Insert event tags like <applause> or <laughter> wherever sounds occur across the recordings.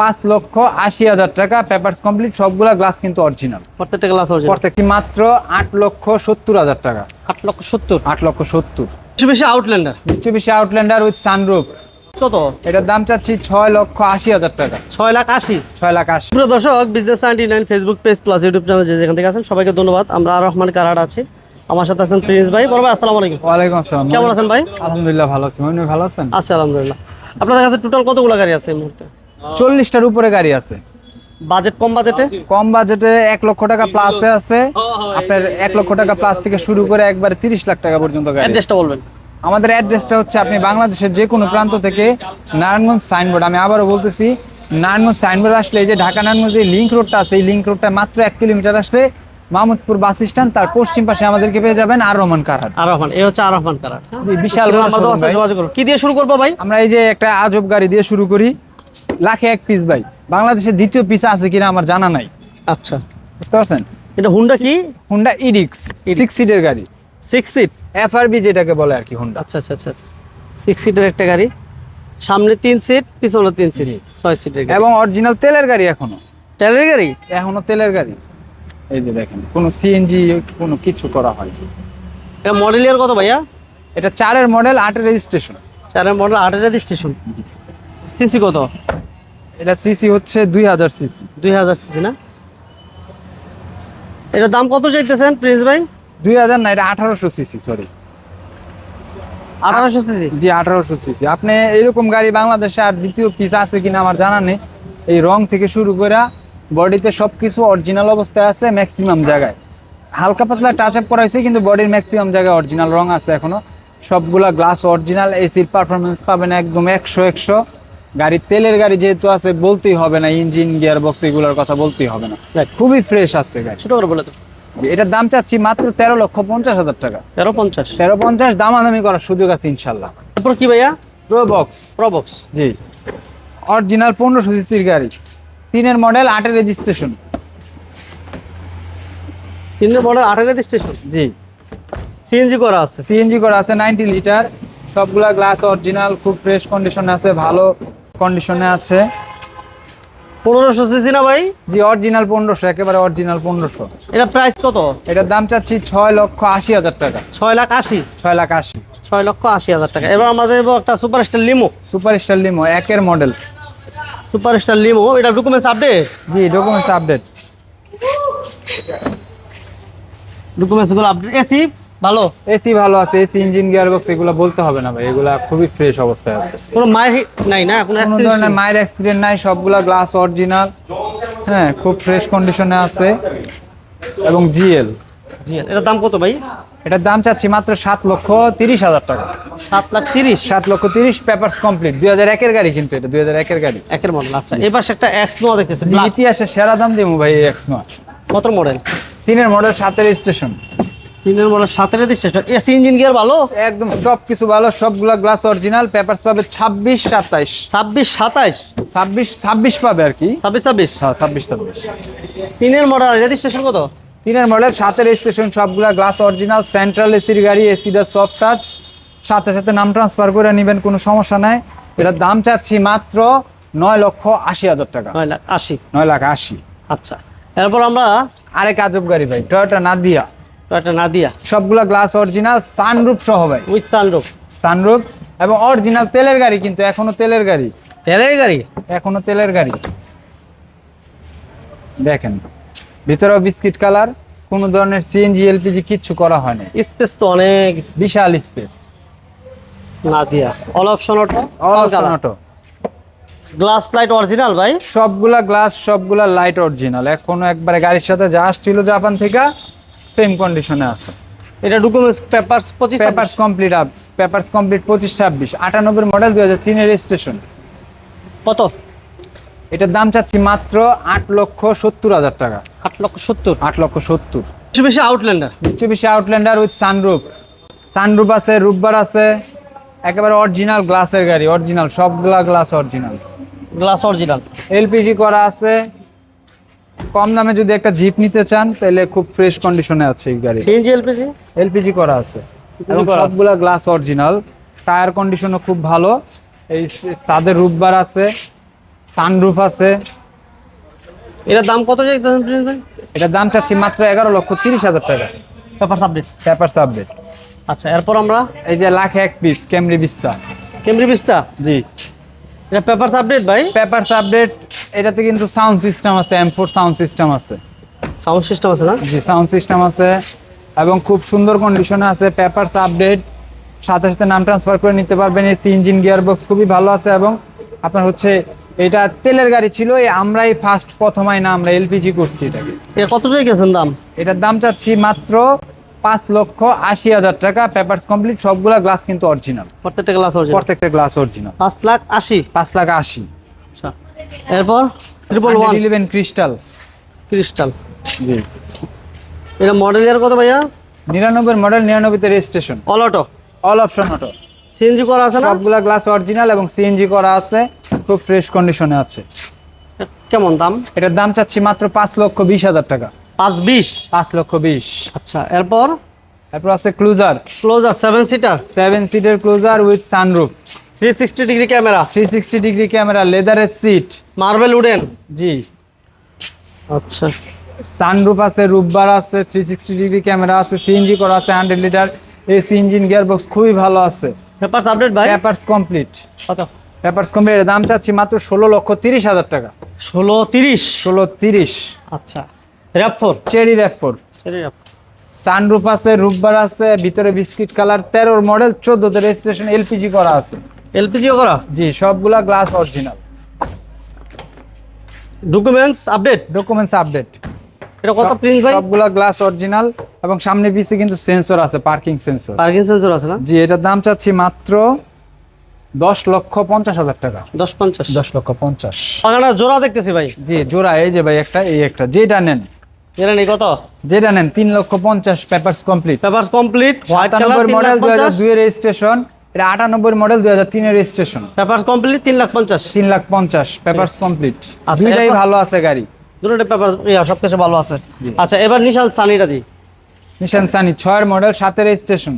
পাঁচ লক্ষ আশি হাজার টাকা পেপারস কমপ্লিট সবগুলা গ্লাস কিন্তু অরিজিনাল প্রত্যেকটা গ্লাস অরিজিনাল প্রত্যেকটি মাত্র আট লক্ষ সত্তর হাজার টাকা। আট লক্ষ সত্তর? আট লক্ষ সত্তর। বেশি বেশি Outlander Mitsubishi Outlander with sunroof কত? এটার দাম চাচ্ছি ছয় লক্ষ আশি হাজার টাকা। ছয় লাখ আশি। ছয় লাখ আশি। প্রিয় দর্শক business ninety nine Facebook page plus YouTube channel যে যেখান থেকে আছেন সবাইকে ধন্যবাদ। আমরা রহমান আছি। আমার সাথে আছেন প্রিন্স ভাই। বড় ভাই আসসালামু আলাইকুম। ওয়ালাইকুম আসসালাম। কেমন আছেন ভাই? আলহামদুলিল্লাহ ভালো আছি। ভালো আছেন? আছি আলহামদুলিল্লাহ। আপনাদের কাছে টোটাল কতগুলো গাড়ি আছে এই মুহূর্তে? চল্লিশটার উপরে গাড়ি আছে। বাজেট কম বাজেটে? কম বাজেটে এক লক্ষ টাকা প্লাসে আছে। আপনার এক লক্ষ টাকা প্লাস থেকে শুরু করে একবারে তিরিশ লাখ টাকা পর্যন্ত গাড়ি অ্যাড্রেসটা বলবেন। আমাদের অ্যাড্রেসটা হচ্ছে আপনি বাংলাদেশের যে কোনো প্রান্ত থেকে নারায়ণগঞ্জ সাইনবোর্ড আমি আবারও বলতেছি নারায়ণগঞ্জ সাইনবোর্ড আসলে এই যে ঢাকা নারায়ণগঞ্জ যে লিঙ্ক রোডটা আছে এই লিঙ্ক রোডটা মাত্র এক কিলোমিটার আসলে মাহমুদপুর বাস স্ট্যান্ড তার পশ্চিম পাশে আমাদেরকে পেয়ে যাবেন আর রহমান কারহাট আর রহমান এই হচ্ছে আর রহমান কারাট। বিশাল। যোগাযোগ কি দিয়ে শুরু করব ভাই? আমরা এই যে একটা আজব গাড়ি দিয়ে শুরু করি। লাখে এক পিস ভাই। বাংলাদেশের দ্বিতীয় পিস আছে কিনা আমার জানা নাই। আচ্ছা। বুঝতে পারছেন? এটা হুন্ডা কি? হুন্ডা ইডিক্স সিক্স সিটের গাড়ি। Six seat F R FRB যেটাকে বলে আর কি হুন্ডা আচ্ছা আচ্ছা আচ্ছা সিক্স সিটের একটা গাড়ি। সামনে তিন সিট পিছনে তিন সিট। ছয় সিটের গাড়ি। এবং অরিজিনাল তেলের গাড়ি এখনও। তেলের গাড়ি? এখনও তেলের গাড়ি। এই যে দেখেন কোনো সিএনজি কোনো কিছু করা হয় এটা মডেল ইয়ার কত ভাইয়া? এটা চারের মডেল আটের রেজিস্ট্রেশন চারের মডেল আটের স্টেশন সিসি কত? এটা সিসি হচ্ছে দুই হাজার সিসি। দুই হাজার সিসি না? এটার দাম কত চাইতেছেন প্রিন্স ভাই? দুই হাজার না এটা আঠারোশো সিসি সরি আঠারোশো সিসি? জি আঠারোশো সিসি। আপনি এরকম গাড়ি বাংলাদেশে আর দ্বিতীয় পিস আছে কিনা আমার জানা নেই। এই রং থেকে শুরু করে বডিতে সব কিছু অরিজিনাল অবস্থায় আছে ম্যাক্সিমাম জায়গায়। হালকা পাতলা টাচ আপ করা হয়েছে কিন্তু বডির ম্যাক্সিমাম জায়গায় অরিজিনাল রং আছে এখনও। সবগুলা গ্লাস অরিজিনাল এসির পারফরমেন্স পাবেন একদম একশো একশো। গাড়ি তেলের গাড়ি যেহেতু আছে বলতেই হবে না ইঞ্জিন গিয়ার বক্স এগুলোর কথা বলতেই হবে না. খুবই ফ্রেশ আছে গাড়ি। ছোট করে বলে তো এটার দাম চাচ্ছি মাত্র তেরো লক্ষ পঞ্চাশ হাজার টাকা। তেরো পঞ্চাশ। তেরো পঞ্চাশ দামাদামি করার সুযোগ আছে ইনশাল্লাহ। তারপর কি ভাইয়া? প্রো বক্স প্রবক্স জি। অরিজিনাল পনেরোশো সিসির গাড়ি। তিনের মডেল আটের রেজিস্ট্রেশন তিনের মডেল আটের স্টেশন জি। সিএনজি করা আছে। সিএনজি করা আছে নাইনটি লিটার সবগুলা গ্লাস অরিজিনাল খুব ফ্রেশ কন্ডিশন আছে ভালো। কন্ডিশনে আছে। পনেরোশো সিসি না ভাই? জি অরিজিনাল পনেরোশো একেবারে অরিজিনাল পনেরোশো। এটা প্রাইস কত? এটার দাম চাচ্ছি ছয় লক্ষ আশি হাজার টাকা। ছয় লাখ আশি? ছয় লাখ আশি। ছয় লক্ষ আশি হাজার টাকা। এবার আমাদের একটা super star Limo super star Limo একের মডেল সুপার স্টার লিমো এটা ডকুমেন্টস আপডেট জি ডকুমেন্টস আপডেট ডকুমেন্টসগুলো আপডেট এসি ভালো? এসি ভালো আছে এসি ইঞ্জিন গিয়ার বক্স এগুলো বলতে হবে না ভাই এগুলা খুবই ফ্রেশ অবস্থায় আছে। কোনো মায়ের নাই না? কোনো ধরনের মায়ের অ্যাক্সিডেন্ট নাই সবগুলা গ্লাস অরিজিনাল হ্যাঁ খুব ফ্রেশ কন্ডিশনে আছে। এবং জিএল জি এটার দাম কত ভাই? এটার দাম চাচ্ছি মাত্র সাত লক্ষ তিরিশ হাজার টাকা। সাত লাখ তিরিশ? সাত লক্ষ তিরিশ পেপারস কমপ্লিট দুই হাজার একের গাড়ি কিন্তু এটা দুই হাজার একের গাড়ি। একের মডেল আচ্ছা। পাশে একটা এক্স নোয়া দেখতেছে ইতিহাসে সেরা দাম দিব ভাই এক্স নয় কত মডেল তিনের মডেল সাতের স্টেশন তিনের মডেল সাতের স্টেশন এসি ইঞ্জিন গিয়ার ভালো? একদম সব কিছু ভালো সবগুলা গ্লাস অরিজিনাল পেপারস পাবে ছাব্বিশ সাতাইশ। ছাব্বিশ সাতাইশ? ছাব্বিশ ছাব্বিশ পাবে আর কি। ছাব্বিশ ছাব্বিশ? হ্যাঁ ছাব্বিশ ছাব্বিশ। তিনের মডেল রেজিস্ট্রেশন কত? তিনের মডেল সাতের স্টেশন সবগুলা গ্লাস অরিজিনাল সেন্ট্রাল এসির গাড়ি এসিটা সফট টাচ সাথে সাথে নাম ট্রান্সফার করে নেবেন কোনো সমস্যা নাই। এটার দাম চাচ্ছি মাত্র নয় লক্ষ আশি হাজার টাকা। নয় লাখ আশি। নয় লাখ আশি। আচ্ছা। এরপর আমরা আরেক আজব গাড়ি ভাই টয়োটা নাদিয়া একটা নাদিয়া। সবগুলা গ্লাস অরিজিনাল সানরুফ সহ ভাই। উইথ সানরুফ সানরুফ এবং অরিজিনাল তেলের গাড়ি কিন্তু এখনও তেলের গাড়ি। তেলের গাড়ি? এখনও তেলের গাড়ি। দেখেন ভিতরেও বিস্কিট কালার কোনো ধরনের সিএনজি এলপিজি কিচ্ছু করা হয়নি স্পেস তো অনেক বিশাল space Nadia. All option auto auto glass light original ভাই? সবগুলা গ্লাস সবগুলা লাইট অরিজিনাল এখনও একবারে গাড়ির সাথে যা আসছিল জাপান থেকে সেম কন্ডিশনে আছে। এটা ডকুমেন্টস পেপারস পঁচিশ papers complete up papers complete পঁচিশ ছাব্বিশ। আটানব্বই মডেল দুই হাজার তিনের রেজিস্ট্রেশন কত? এটার দাম চাচ্ছি মাত্র আট লক্ষ সত্তর হাজার টাকা। আট লক্ষ সত্তর? আট লক্ষ সত্তর। বেশি বেশি Outlander Mitsubishi Outlander with sunroof sunroof আছে রুববার আছে। একেবারে অরিজিনাল গ্লাসের গাড়ি অরিজিনাল সবগুলা glass original glass original LPG করা আছে। কম দামে যদি একটা জিপ নিতে চান তাহলে খুব ফ্রেশ কন্ডিশনে আছে এই গাড়ি। CNG LPG? এলপিজি করা আছে। এবং সবগুলা গ্লাস অরিজিনাল টায়ার কন্ডিশনও খুব ভালো। এই স- ছাদের রুববার আছে সানরুফ আছে। এটার দাম কত চাইতেছেন প্রিন্স ভাই? এটার দাম চাচ্ছি মাত্র এগারো লক্ষ তিরিশ হাজার টাকা। পেপার আপডেট পেপার সাবজেক্ট আচ্ছা এরপর আমরা? এই যে লাখ এক piece Camry Vista Camry Vista জি। এটা পেপার আপডেট ভাই? পেপারস আপডেট এটাতে কিন্তু সাউন্ড সিস্টেম আছে এম ফোর সাউন্ড সিস্টেম আছে। সাউন্ড সিস্টেম আছে না? জি সাউন্ড সিস্টেম আছে এবং খুব সুন্দর কন্ডিশনে আছে পেপারস আপডেট সাথে সাথে নাম ট্রান্সফার করে নিতে পারবেন। এসি ইঞ্জিন গিয়ার বক্স খুবই ভালো আছে এবং আপনার হচ্ছে এটা তেলের গাড়ি ছিল এই আমরাই ফার্স্ট প্রথমাই না আমরা এলপিজি করছি এটাকে। এটা কত চাইতেছেন দাম? এটার দাম চাচ্ছি মাত্র পাঁচ লক্ষ আশি হাজার টাকা। পেপারস কমপ্লিট সবগুলা গ্লাস কিন্তু অরিজিনাল প্রত্যেকটা গ্লাস অরিজিনাল প্রত্যেকটা গ্লাস অরিজিনাল পাঁচ লাখ আশি? পাঁচ লাখ আশি। আচ্ছা। এরপর triple one eleven crystal crystal জি। এটা মডেল ইয়ার কত ভাইয়া? নিরানব্বই model নিরানব্বইতে registration all auto all option auto CNG করা আছে না? সবগুলা গ্লাস অরিজিনাল এবং সিএনজি করা আছে। খুব ফ্রেশ কন্ডিশনে আছে। কেমন দাম? এটার দাম চাচ্ছি মাত্র পাঁচ লক্ষ বিশ হাজার টাকা। পাঁচ বিশ? পাঁচ লক্ষ বিশ। আচ্ছা এরপর? এরপর আছে Kluger Kluger seven seater seven সিটের Kluger with sunroof three sixty degree camera. Three sixty degree camera লেদারের সিট মার্বেল উডেন জি। আচ্ছা। সানরুফ আছে রুববার আছে থ্রি সিক্সটি ডিগ্রি ক্যামেরা আছে সিএনজি করা আছে hundred litre AC engine gear box খুবই ভালো আছে। পেপারস আপডেট ভাই? পেপারস কমপ্লিট কত? পেপারস কমপ্লিট দাম চাচ্ছি মাত্র ষোলো লক্ষ তিরিশ হাজার টাকা। ষোলো তিরিশ? ষোলো তিরিশ। আচ্ছা। RAV four Cherry RAV sunroof আছে রুববার আছে ভিতরে বিস্কিট কালার তেরোর মডেল চোদ্দতে রেজিস্ট্রেশন এলপিজি করা আছে। এলপিজিও করা জি সবগুলা glass original. Documents update? Documents update. এটা কত প্রিন্স ভাই? সবগুলা গ্লাস অরিজিনাল এবং সামনে পিছে কিন্তু সেন্সর আছে পার্কিং সেন্সর। পার্কিং সেন্সর আছে না? জি এটার দাম চাচ্ছি মাত্র দশ লক্ষ পঞ্চাশ হাজার টাকা। দশ পঞ্চাশ। দশ লক্ষ পঞ্চাশ। পাখাটা জোড়া দেখতেছি ভাই। জি জোড়া এই যে ভাই একটা এই একটা। যেটা নেন। এটা নেই কত? যেটা নেন তিন লক্ষ পঞ্চাশ papers complete. Papers complete white সাতানব্বই কালার মডেল দুই হাজার দুই রেজিস্ট্রেশন। এটা আটানব্বই মডেল দুই হাজার তিনের রেজিস্ট্রেশন পেপারস কমপ্লিট তিন লাখ পঞ্চাশ। তিন লাখ পঞ্চাশ পেপারস কমপ্লিট আচ্ছা, দুইটাই ভালো আছে গাড়ি। দুটোটা পেপার সব কিছু ভালো আছে। আচ্ছা এবার নিশান সানিটা দিই নিশান সানি ছয়ের মডেল সাতের registration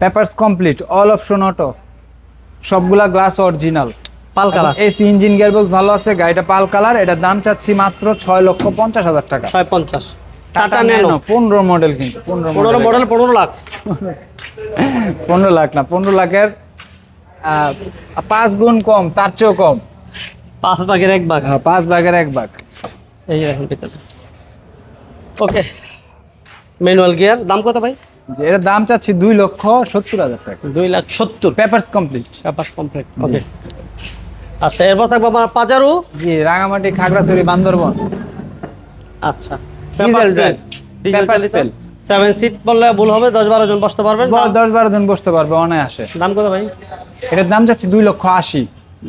papers complete all option auto সবগুলা glass original pearl colour. AC engine gearbox ভালো আছে গাড়িটা পাল কালার। এটার দাম চাচ্ছি মাত্র ছয় লক্ষ পঞ্চাশ হাজার টাকা। ছয় পঞ্চাশ। টাটা ন্যানো পনেরো মডেল কিন্তু পনেরো মডেল পনেরো লাখ। <laughs> পনেরো লাখ না পনেরো লাখের পাঁচ গুণ কম তার চেয়েও কম। পাঁচ ভাগের এক ভাগ। হ্যাঁ, পাঁচ ভাগের এক ভাগ। এই এখন ভিতরে ওকে ম্যানুয়াল গিয়ার দাম কত ভাই? যে এর দাম চাচ্ছি দুই লক্ষ সত্তর হাজার টাকা। দুই লাখ সত্তর। Papers complete paper complete okay আচ্ছা এরপর থাকব আমার পাজারু। জি রাঙামাটি খাগড়াছড়ি বান্দরবন। আচ্ছা Peppers fail। সেভেন সিট বললে ভুল হবে দশ বারো জন বসতে পারবেন দশ বারো জন বসতে পারবে অনায়াসে। দাম কত ভাই? এটার দাম চাচ্ছি দুই লক্ষ আশি।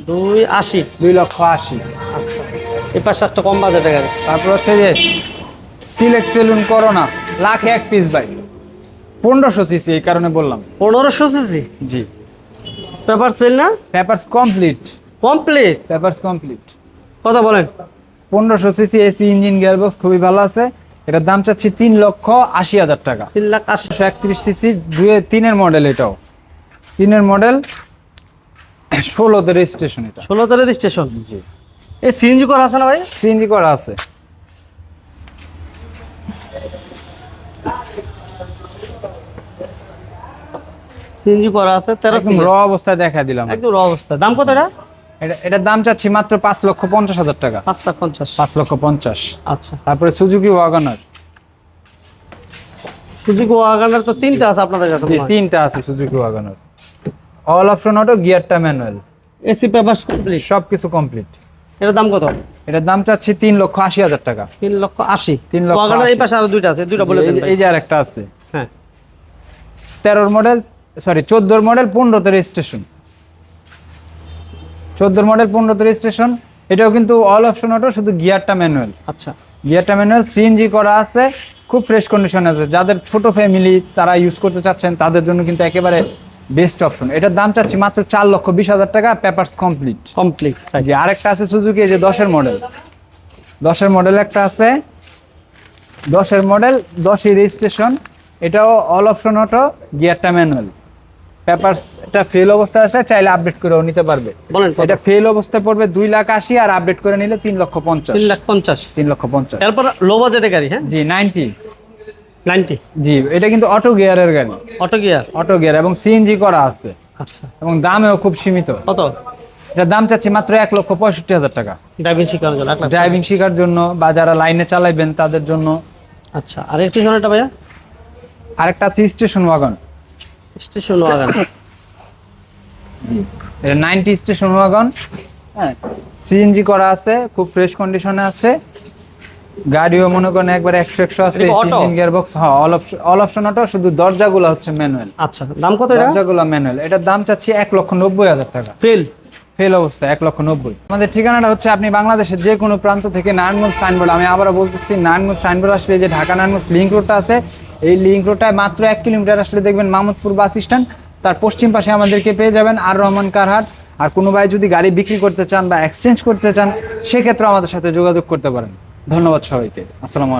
দুই আশি? দুই লক্ষ আশি। আচ্ছা। এই পাশে একটা কম বাজেটের গাড়ি। তারপর হচ্ছে যে সিলেক্ট সেলুন করোনা লাখ এক পিস ভাই। পনেরোশো সিসি এই কারণে বললাম। পনেরোশো সিসি জি। পেপার ফেল না? Papers complete complete papers complete কথা বলেন। পনেরোশো সিসি এসি ইঞ্জিন গিয়ারবক্স খুবই ভালো আছে। এটার দাম চাচ্ছি তিন লক্ষ আশি হাজার টাকা। তিন লাখ আশি একশো একত্রিশ সিসি দুই তিনের মডেল এটাও। তিনের মডেল ষোলোতে রেজিস্ট্রেশন এটা। ষোলো তারিখ স্টেশন জি। এই সিএনজি করা আছে না ভাই? সিএনজি করা আছে। সিএনজি করা আছে তেরো র অবস্থায় দেখা দিলাম। একদম র অবস্থা। দাম কত এটা? এটার দাম চাচ্ছি মাত্র পাঁচ লক্ষ পঞ্চাশ হাজার টাকা। পাঁচ লাখ পঞ্চাশ। পাঁচ লক্ষ পঞ্চাশ। আচ্ছা। তারপরে সুজুকি ওয়াগনার। সুজুকি ওয়াগানার তো তিনটা আছে আপনাদের কাছে তিনটা আছে Suzuki WagonR. All option auto গিয়ারটা manual AC paper complete. সব কিছু কমপ্লিট। এটার দাম কত? এটার দাম চাচ্ছি তিন লক্ষ আশি হাজার টাকা। তিন লক্ষ আশি। তিন লক্ষ ওয়াগানার এই পাশে আরও দুইটা আছে দুইটা বলে এই- যে আর একটা আছে। হ্যাঁ। তেরোর মডেল সরি চোদ্দোর মডেল পনেরোতে রেজিস্ট্রেশন চোদ্দোর মডেল পনেরোতে রেজিস্ট্রেশন এটাও কিন্তু অল অপশন অটো শুধু গিয়ারটা ম্যানুয়াল আচ্ছা। গিয়ারটা ম্যানুয়াল সিএনজি করা আছে খুব ফ্রেশ কন্ডিশন আছে। যাদের ছোট ফ্যামিলি তারা ইউজ করতে চাচ্ছেন তাদের জন্য কিন্তু একেবারে বেস্ট অপশন এটার দাম চাচ্ছি মাত্র চার লক্ষ বিশ হাজার টাকা পেপারস কমপ্লিট কমপ্লিট যে আরেকটা আছে সুজুকি এই যে দশের মডেল দশের মডেল একটা আছে। দশের মডেল দশই রেজিস্ট্রেশন এটাও অল অপশন অটো গিয়ারটা ম্যানুয়াল পেপারসটা ফেল অবস্থায় আছে চাইলে আপডেট করেও নিতে পারবে। বলেন এটা ফেল অবস্থায় পড়বে দুই লাখ আশি আর আপডেট করে নিলে তিন লক্ষ পঞ্চাশ। তিন লাখ পঞ্চাশ। তিন লক্ষ পঞ্চাশ। এরপর লো বাজেটের গাড়ি হ্যাঁ? জি নাইনটি নাইনটি জি এটা কিন্তু অটো গিয়ারের গাড়ি। অটো গিয়ার অটো গিয়ার এবং সিএনজি করা আছে। আচ্ছা। এবং দামেও খুব সীমিত। কত? এটার দাম চাচ্ছি মাত্র এক লক্ষ পঁয়ষট্টি হাজার টাকা। ড্রাইভিং শেখানোর জন্য ড্রাইভিং শেখার জন্য বা যারা লাইনে চালাইবেন তাদের জন্য। আচ্ছা আর স্টেশনটা ভাইয়া। আরেকটা আছে স্টেশন ওয়াগন স্টেশন ওয়াগান। এটা নাইনটি স্টেশন ওয়াগন। হ্যাঁ। সিএনজি করা আছে খুব ফ্রেশ কন্ডিশনে আছে। গাড়িও মনে করেন একবার একশো একশো আছে? ইঞ্জিন গিয়ারবক্স হ্যাঁ all option all option auto শুধু দরজাগুলো হচ্ছে ম্যানুয়াল আচ্ছা দাম কত এটা? দরজাগুলো ম্যানুয়াল এটার দাম চাচ্ছি এক লক্ষ নব্বই হাজার টাকা। ফেল। ফেল অবস্থা এক লক্ষ নব্বই। আমাদের ঠিকানাটা হচ্ছে আপনি বাংলাদেশের যে কোনো প্রান্ত থেকে নারায়ণগঞ্জ সাইনবোর্ড। আমি আবারও বলতেছি নারায়ণগঞ্জ সাইনবোর্ড আসলে যে ঢাকা নারায়ণগঞ্জ লিঙ্ক রোডটা আছে এই লিঙ্ক রোডটায় মাত্র এক কিলোমিটার আসলে দেখবেন মাহমুদপুর বাস স্ট্যান্ড তার পশ্চিম পাশে আমাদেরকে পেয়ে যাবেন আর রহমান কারহাট আর কোনো ভাই যদি গাড়ি বিক্রি করতে চান বা এক্সচেঞ্জ করতে চান সেক্ষেত্রে আমাদের সাথে যোগাযোগ করতে পারেন। ধন্যবাদ সবাইকে। আসসালামু আলাইকুম।